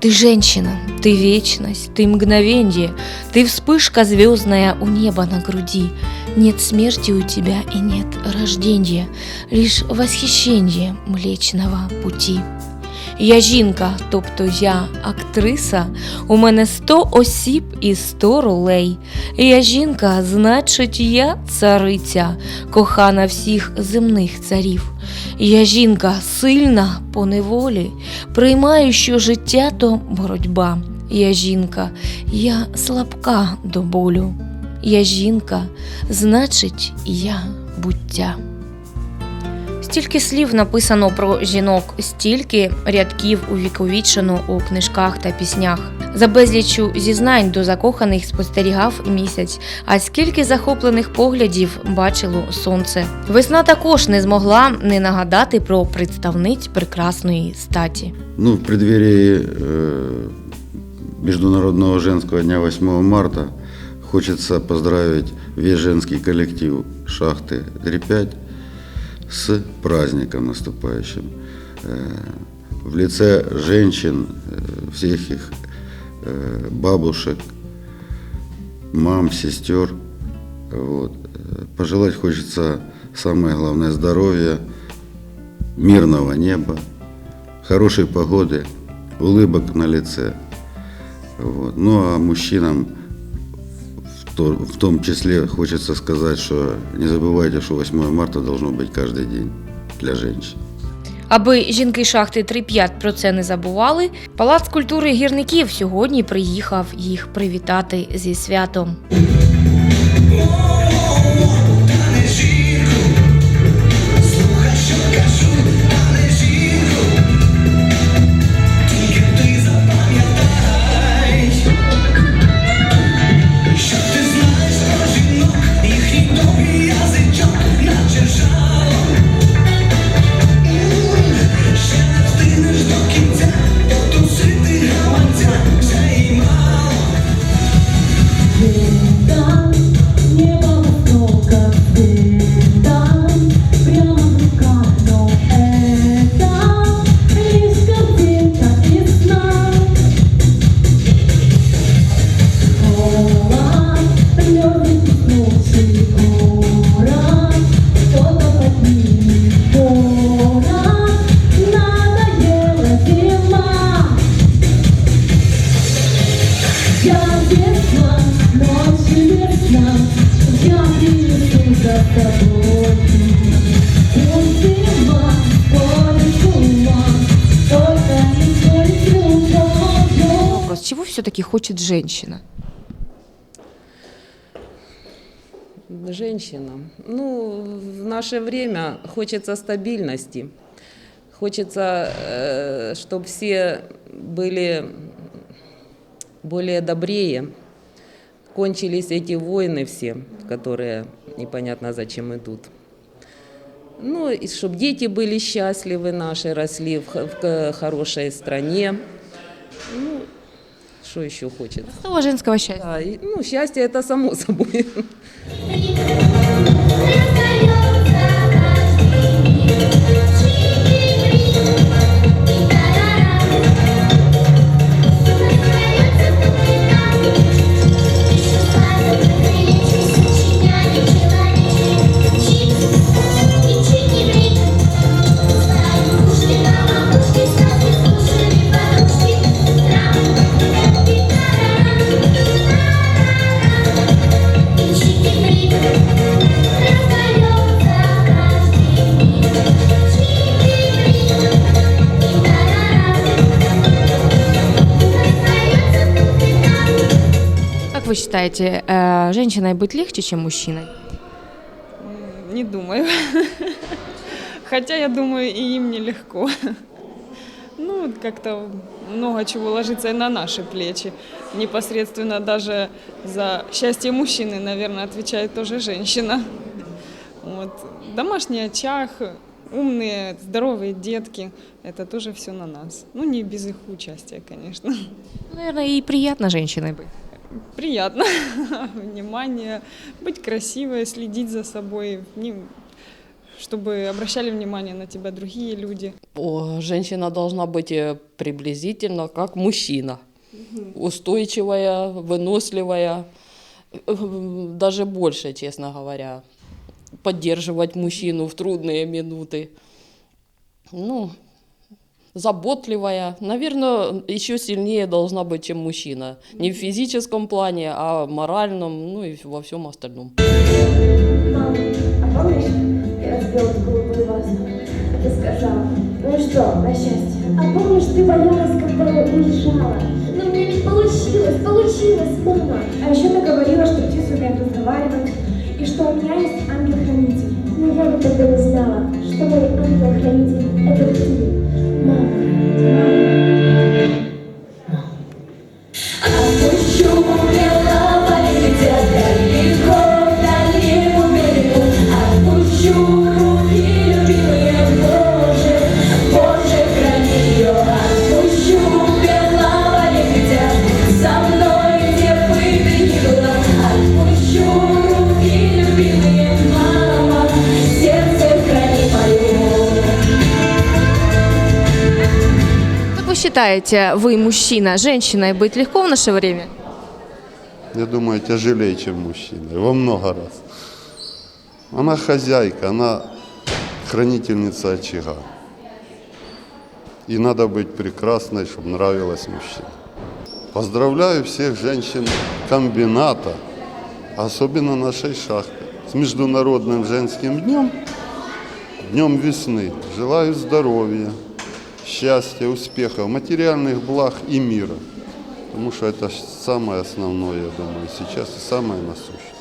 Ты женщина, ты вечность, ты мгновенье, ты вспышка звездная у неба на груди. Нет смерти у тебя и нет рождения, лишь восхищение Млечного пути. Я жінка, тобто я актриса, у мене сто осіб і сто ролей. Я жінка, значить, я цариця, кохана всіх земних царів. Я жінка сильна по неволі, приймаю, що життя то боротьба. Я жінка, я слабка до болю. Я жінка, значить, я буття. Стільки слів написано про жінок, стільки рядків увіковічено у книжках та піснях. За безліччю зізнань до закоханих спостерігав місяць, а скільки захоплених поглядів бачило сонце. Весна також не змогла не нагадати про представниць прекрасної статі. Ну, в преддверии э, Международного женского дня 8 марта хочется поздравить весь женский коллектив шахты 3-5 с праздником наступающим. Э, В лице женщин, э, всех их э, бабушек, мам, сестер. Вот. Пожелать хочется самое главное здоровья, мирного неба, хорошей погоды, улыбок на лице. Вот. Ну а мужчинам в, то- в том числе хочется сказать, что не забывайте, что 8 марта должно быть каждый день для женщин. Аби жінки шахти 3-5 про це не забували, Палац культури гірників сьогодні приїхав їх привітати зі святом. Вопрос, чего все-таки хочет женщина? Женщина. Ну, в наше время хочется стабильности. Хочется, чтобы все были более добрее. Кончились эти войны все, которые непонятно зачем идут. Ну, и чтобы дети были счастливы наши, росли в, в хорошей стране. Ну, что еще хочется? Слово женского счастья. Да, и, ну, счастье это само собой. Считаете, э, женщиной быть легче, чем мужчиной? Не думаю. Хотя я думаю, и им нелегко. Ну, как-то много чего ложится и на наши плечи. Непосредственно даже за счастье мужчины, наверное, отвечает тоже женщина. Вот. Домашний очаг, умные, здоровые детки, это тоже все на нас. Ну, не без их участия, конечно. Наверное, и приятно женщиной быть. Приятно. Внимание, быть красивой, следить за собой. Чтобы обращали внимание на тебя другие люди. О, женщина должна быть э, приблизительно как мужчина. Устойчивая, выносливая, э, даже больше, честно говоря. Поддерживать мужчину в трудные минуты. Ну, заботливая. Наверное, еще сильнее должна быть, чем мужчина. Не в физическом плане, а в моральном, ну и во всем остальном. Мама, а помнишь, я разбила голубую вазу? А ты сказала, ну что, на счастье? А помнишь, ты боялась, когда я уезжала? Но мне ведь получилось, получилось, мама! А еще ты говорила, что птицы умеют разговаривать, и что у меня есть ангел-хранитель. Но я ведь тогда не знала, что мой ангел-хранитель — это ты, мама. Считаете, вы мужчина, женщиной быть легко в наше время? Я думаю, тяжелее, чем мужчина. Во много раз. Она хозяйка, она хранительница очага. И надо быть прекрасной, чтобы нравилось мужчине. Поздравляю всех женщин комбината, особенно нашей шахты, с Международным женским днем, днем весны. Желаю здоровья, счастья, успехов, материальных благ и мира. Потому что это самое основное, я думаю, сейчас и самое насущное.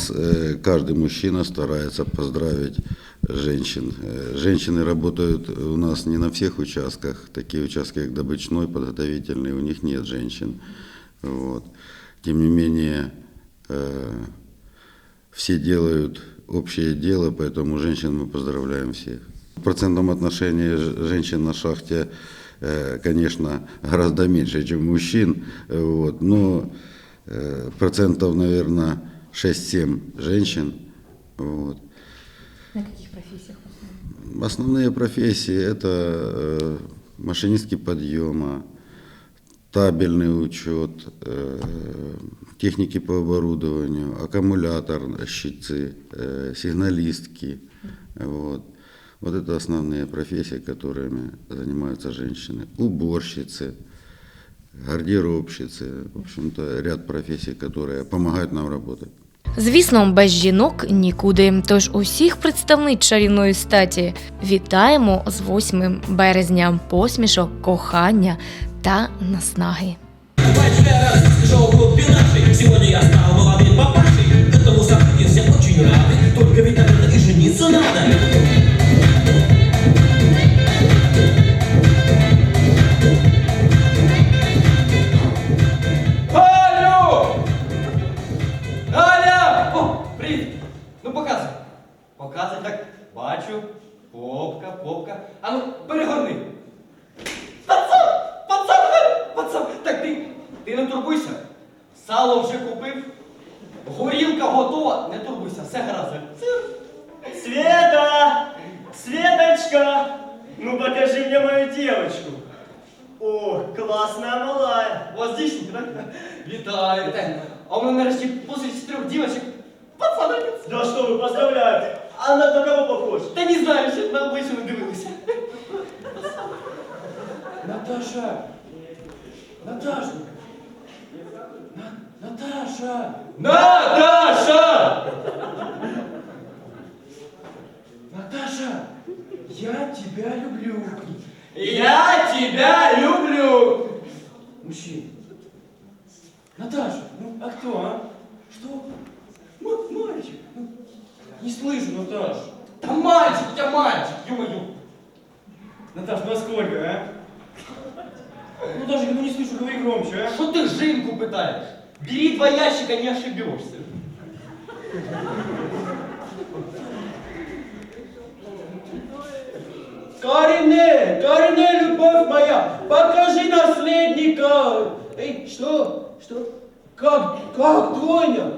Нас э, каждый мужчина старается поздравить женщин. Э, Женщины работают у нас не на всех участках. Такие участки, как добычной, подготовительный, у них нет женщин. Вот. Тем не менее, э, все делают общее дело, поэтому женщин мы поздравляем всех. В процентном отношении женщин на шахте, конечно, гораздо меньше, чем мужчин, вот, но процентов, наверное, 6-7 женщин. Вот. На каких профессиях? Основные профессии – это э, машинистки подъема, табельный учет, э, техники по оборудованию, аккумуляторщицы, э, сигналистки. Вот. вот это основные профессии, которыми занимаются женщины. Уборщицы, гардеробщицы, в общем-то, ряд профессий, которые помогают нам работать. Звісно, без жінок нікуди. Тож усіх представниць чарівної статі вітаємо з 8 березня посмішок, кохання та наснаги. Шоу-клуб нашей. Сегодня я стал молодым папашей. Этому событию все очень рады. Только ведь наверное, и жениться надо. готова. Не турбуйся, все гаразд. Света! Светочка! Ну покажи мне мою девочку. О, классная малая. У вас дійсно, так? Вітаю, вітаю. А у мене нарешті посить трьох дівочок. Пацанець. Да что вы, поздравляю. А на на кого похож? Та не знаю, ще на обличчя не дивилися. Наташа! Наташа! На- Наташа! Наташа! Наташа, я тебя люблю. Я тебя люблю. Мужчина. Наташа, ну а кто, а? Что? М- мальчик. Ну, Не слышу, Наташа. Да мальчик, тебя мальчик, ё-моё. Наташ, ну а сколько, а? Ну даже слышу, говори громче, а? Что ты жинку пытаешь? Бери два ящика, не ошибешься. Карине, Карине, любовь моя, покажи наследника. Эй, что? Что? Как, как двойня?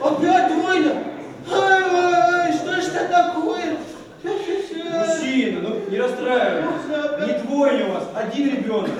Опять двойня? Ай, ай, ай, что ж это такое? Мужчина, ну не расстраивайтесь. У вас, один ребенок.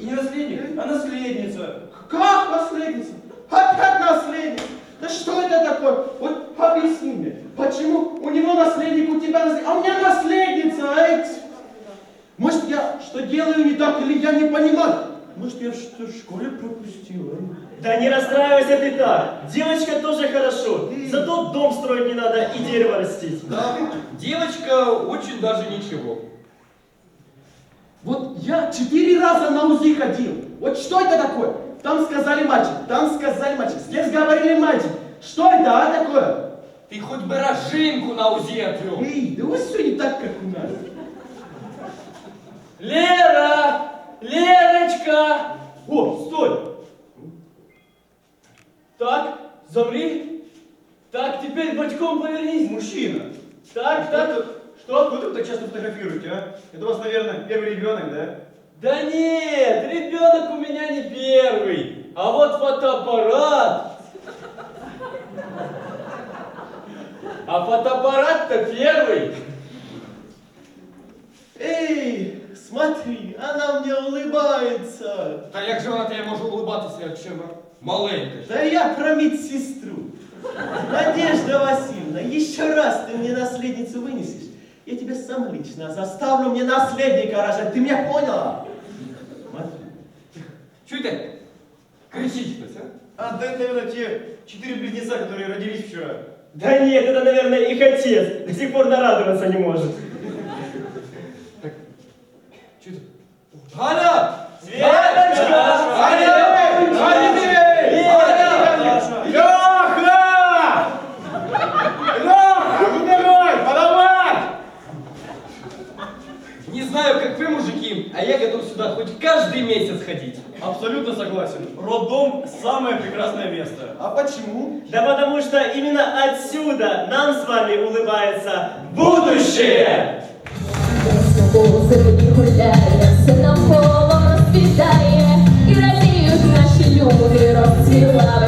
И не наследник, а наследница. Как наследница? Опять наследник? Да что это такое? Вот объясни мне, почему у него наследник, у тебя наследник, а у меня наследница, эй? Может, я что делаю не так, или я не понимаю? Может, я что в школе пропустил, а? Да не расстраивайся ты так. Девочка тоже хорошо. Зато дом строить не надо и дерево растить. Да, девочка очень даже ничего. Вот я четыре раза на УЗИ ходил. Вот что это такое? Там сказали мальчик, там сказали мальчик, здесь говорили мальчик. Что это, а, такое? Ты хоть бы рожинку на УЗИ отвел. Эй, да у вас все не так, как у нас. Лера! Лерочка! О, стой! Так, замри. Так, теперь бочком повернись. Мужчина, Так, так. Что? Откуда вы так часто фотографируете, а? Это у вас, наверное, первый ребенок, да? Да нет, ребенок у меня не первый. А вот фотоаппарат. А фотоаппарат-то первый. Эй, смотри, она мне улыбается. Та як же вона тебе може улыбатися, якщо вона маленька? Да я про медсестру. Надежда Васильевна, еще раз ты мне наследницу вынесешь, я тебя сам лично заставлю мне наследника рожать. Ты меня поняла? Чуєте? Кричить хтось, а? А, да это, наверное, те четыре близнеца, которые родились вчера. Да нет, это, наверное, их отец. До сих пор нарадоваться не может. Чуєте? Галя! каждый месяц ходить. Абсолютно согласен. Роддом – самое прекрасное место. А почему? Да потому что именно отсюда нам с вами улыбается будущее! Гуляя, сыном полом расцветая, И радеют наши люди, расцвела